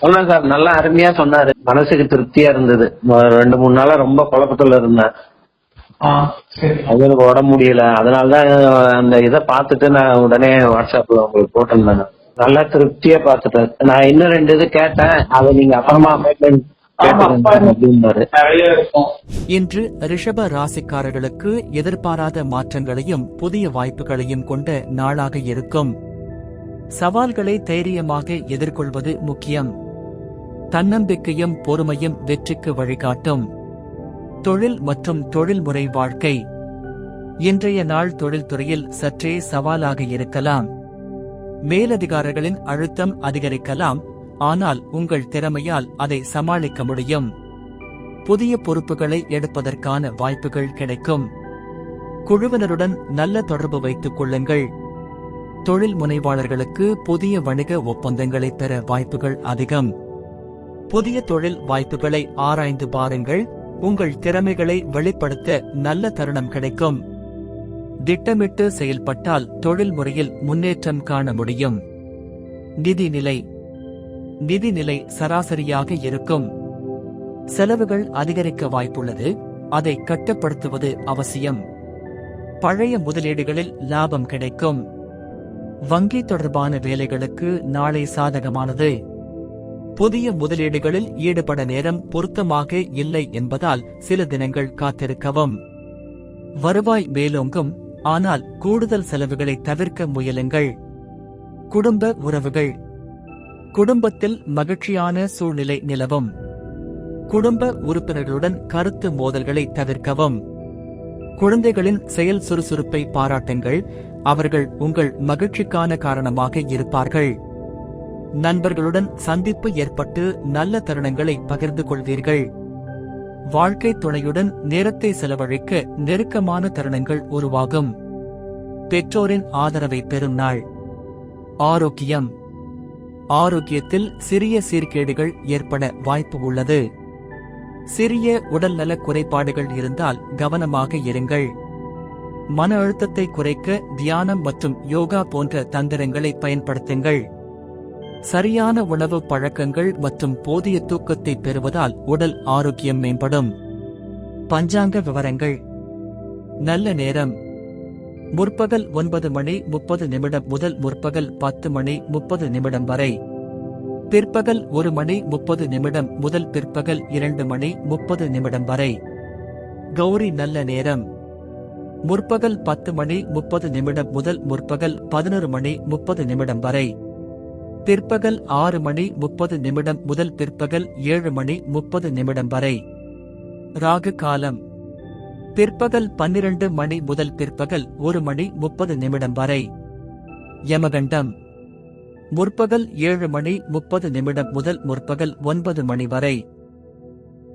சொன்னேன் சார். நல்லா அருமையா சொன்னாரு. மனசுக்கு திருப்தியா இருந்தது. ரெண்டு மூணு நாளா ரொம்ப குழப்பத்துல இருந்தேன். ஆ சரி. அவங்களுக்கு உடம்பு முடியல. அதனாலதான் அந்த இதை பார்த்துட்டு நான் உடனே வாட்ஸ்அப்ல உங்களுக்கு போட்டிருந்தேன் நல்லா திருப்தியா பார்த்துட்டேன். நான் இன்னும் ரெண்டு இது கேட்டேன். அதை நீங்க அப்புறமா அப்பாயின்மெண்ட் ஆமா, இன்று ரிஷப ராசிக்காரர்களுக்கு எதிர்பாராத மாற்றங்களையும் புதிய வாய்ப்புகளையும் கொண்ட நாளாக இருக்கும். சவால்களை தைரியமாக எதிர்கொள்வது முக்கியம். தன்னம்பிக்கையும் பொறுமையும் வெற்றிக்கு வழிகாட்டும். தொழில் மற்றும் தொழில்முறை வாழ்க்கை. இன்றைய நாள் தொழில்துறையில் சற்றே சவாலாக இருக்கலாம். மேலதிகாரிகளின் அழுத்தம் அதிகரிக்கலாம் ஆனால் உங்கள் திறமையால் அதை சமாளிக்க முடியும். புதிய பொறுப்புகளை எடுப்பதற்கான வாய்ப்புகள் கிடைக்கும். குழுவினருடன் நல்ல தொடர்பு வைத்துக் கொள்ளுங்கள். தொழில் முனைவாளர்களுக்கு புதிய வணிக ஒப்பந்தங்களை பெற வாய்ப்புகள் அதிகம். புதிய தொழில் வாய்ப்புகளை ஆராய்ந்து பாருங்கள். உங்கள் திறமைகளை வெளிப்படுத்த நல்ல தருணம் கிடைக்கும். திட்டமிட்டு செயல்பட்டால் தொழில் முறையில் முன்னேற்றம் காண முடியும். நிதிநிலை. நிதிநிலை சராசரியாக இருக்கும். செலவுகள் அதிகரிக்க வாய்ப்புள்ளது. அதை கட்டுப்படுத்துவது அவசியம். பழைய முதலீடுகளில் லாபம் கிடைக்கும். வங்கி தொடர்பான வேலைகளுக்கு நாளை சாதகமானது. புதிய முதலீடுகளில் ஈடுபட நேரம் பொருத்தமாக இல்லை என்பதால் சில தினங்கள் காத்திருக்கவும். வருவாய் மேலோங்கும் ஆனால் கூடுதல் செலவுகளை தவிர்க்க முயலுங்கள். குடும்ப உறவுகள். குடும்பத்தில் மகிழ்ச்சியான சூழ்நிலை நிலவும். குடும்ப உறுப்பினர்களுடன் கருத்து மோதல்களை தவிர்க்கவும். குழந்தைகளின் செயல் சுறுசுறுப்பை பாராட்டுங்கள் அவர்கள் உங்கள் மகிழ்ச்சிக்கான காரணமாக இருப்பார்கள். நண்பர்களுடன் சந்திப்பு ஏற்பட்டு நல்ல தருணங்களை பகிர்ந்து கொள்வீர்கள். வாழ்க்கை துணையுடன் நேரத்தை செலவழிக்க நெருக்கமான தருணங்கள் உருவாகும். பெற்றோரின் ஆதரவை பெறும் நாள். ஆரோக்கியம். ஆரோக்கியத்தில் சிறிய சீர்கேடுகள் ஏற்பட வாய்ப்பு உள்ளது. சிறிய உடல்நல குறைபாடுகள் இருந்தால் கவனமாக இருங்கள். மன அழுத்தத்தை குறைக்க தியானம் மற்றும் யோகா போன்ற தந்திரங்களை பயன்படுத்துங்கள். சரியான உணவு பழக்கங்கள் மற்றும் போதிய தூக்கத்தை பெறுவதால் உடல் ஆரோக்கியம் மேம்படும். பஞ்சாங்க விவரங்கள். நல்ல நேரம். முற்பகல் ஒன்பது மணி முப்பது நிமிடம் முதல் முற்பகல் பத்து மணி முப்பது நிமிடம் வரை. பிற்பகல் ஒரு மணி முப்பது நிமிடம் முதல் பிற்பகல் இரண்டு மணி முப்பது நிமிடம் வரை. கௌரி நல்ல நேரம். முற்பகல் பத்து மணி முப்பது நிமிடம் முதல் முற்பகல் பதினொரு மணி முப்பது நிமிடம் வரை. பிற்பகல் ஆறு மணி முப்பது நிமிடம் முதல் பிற்பகல் ஏழு மணி முப்பது நிமிடம் வரை. ராகு காலம். பிற்பகல் பன்னிரண்டு மணி முதல் பிற்பகல் ஒரு மணி முப்பது நிமிடம் வரை. யமகண்டம். முற்பகல் ஏழு மணி முப்பது நிமிடம் முதல் முற்பகல் ஒன்பது மணி வரை.